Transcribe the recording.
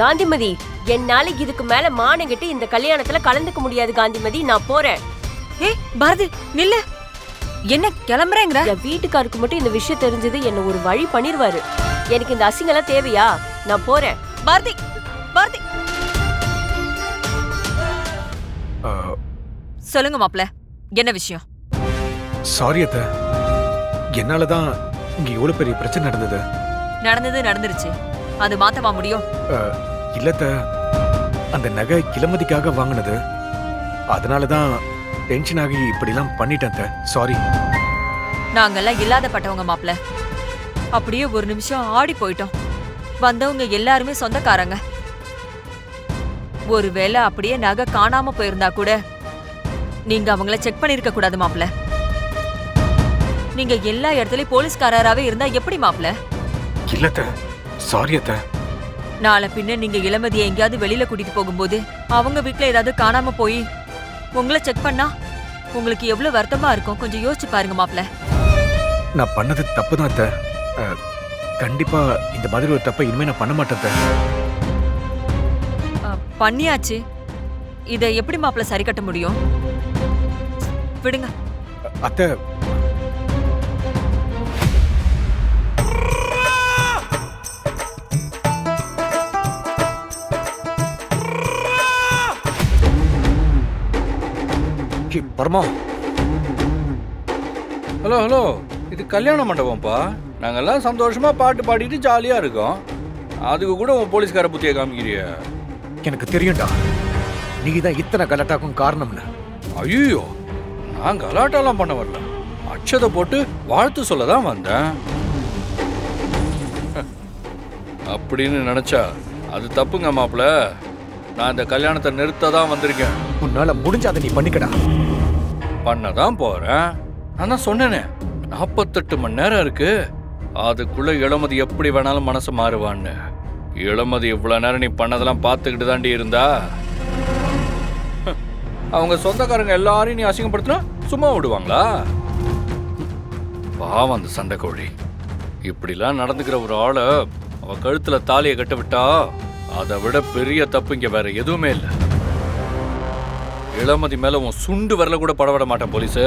காந்திமதி என்னால இதுக்கு மேல மானங்கிட்டு இந்த கல்யாணத்துல கலந்துக்க முடியாது காந்திமதி. நான் போறேன். ஏய் பாரதி நில்லு. என்ன கிளம்புறேங்கிற? என் வீட்டுக்காருக்கு மட்டும் இந்த விஷயம் தெரிஞ்சது என்ன ஒரு வழி பண்ணிருவாரு. எனக்கு இந்த அசிங்கெல்லாம் தேவையா? நான் போறேன். பாரதி பாரதி. சொல்லுங்க மாப்ள என்ன விஷயம்? சாரி அத்த. என்னால தான் இங்க இவ்வளவு பெரிய பிரச்சனை நடந்தது. நடந்தது நடந்துருச்சு. அது மாத்தவா முடியும்? இல்லத்த. அந்த நகை கிளமதிக்காக வாங்கினது. அதனால தான் டென்ஷன் ஆகி இப்படிலாம் பண்ணிட்டேன் சாரி நாங்கெல்லாம் இல்லாதப்பட்டவங்க மாப்ள அப்படியே ஒரு நிமிஷம் ஆடி போயிட்டோம். வந்தவங்க எல்லாருமே சொந்தக்காரங்க. ஒருவேளை அப்படியே நகை காணாம போயிருந்தா கூட நீங்க அவங்கள செக் பண்ணிருக்க கூடாது மாப்ள நீங்க எல்லா இடத்துலயும் போலீஸ்காரராவே இருந்தா எப்படி மாப்ள இல்லத்த. சாரி அத்த. நாளை பின்ன நீங்க இளமதியை எங்கேயாவது வெளியில கூட்டிட்டு போகும்போது அவங்க வீட்ல ஏதாவது காணாம போய் உங்களை செக் பண்ணா உங்களுக்கு எவ்வளவு வருத்தமா இருக்கும்? கொஞ்சம் யோசிச்சு பாருங்க மாப்ள நான் பண்ணது தப்பு தான் அத்த கண்டிப்பா இந்த மாதிரி ஒரு தப்பை இனிமே நான் பண்ண மாட்டேன் பண்ணியாச்சு. இத எப்படி மாப்ள சரி கட்ட முடியும்? விடுங்க. அத்தை ஏய், பரமா. Hello hello. இது கல்யாண மண்டபம்ப்பா. நாங்கெல்லாம் சந்தோஷமா பாட்டு பாடிட்டு ஜாலியா இருக்கோம். அதுக்கு கூட உன் போலீஸ்கார புத்திய காமிக்கிறிய? எனக்கு தெரியும்டா. நீ தான் இத்தனை கலட்டாக்கும் காரணம்னு. ஐயோ நான் கலாட்டாலாம் பண்ண வரல. அச்சதை போட்டு வாழ்த்து சொல்ல தான் வந்தேன். அப்படின்னு நினைச்சா அது தப்புங்க மாப்ள நான் இந்த கல்யாணத்தை நிறுத்த தான் வந்திருக்கேன். உன்னால முடிஞ்ச அதை நீ பண்ணிக்கடா. பண்ண தான் போறேன். நான் சொன்னேனே நாற்பத்தெட்டு மணி நேரம் இருக்கு. அதுக்குள்ள இளமதி எப்படி வேணாலும் மனசு மாறுவான்னு. இளமதி இவ்வளோ நேரம் நீ பண்ணதெல்லாம் பார்த்துக்கிட்டு தாண்டி இருந்தா? அவங்க சொந்தக்காரங்க எல்லாரையும் நீ அசிங்கப்படுத்தினா சும்மா விடுவாங்களா? பாவம் அந்த சண்டை கோழி. இப்படிலாம் நடந்துக்கிற ஒரு ஆளை அவ கழுத்துல தாலியை கட்ட விட்டா அதை விட பெரிய தப்பு இங்க வேற எதுவுமே இல்லை. இளமதி மேலே உன் சுண்டு வரல கூட படவிட மாட்டேன் போலீஸு.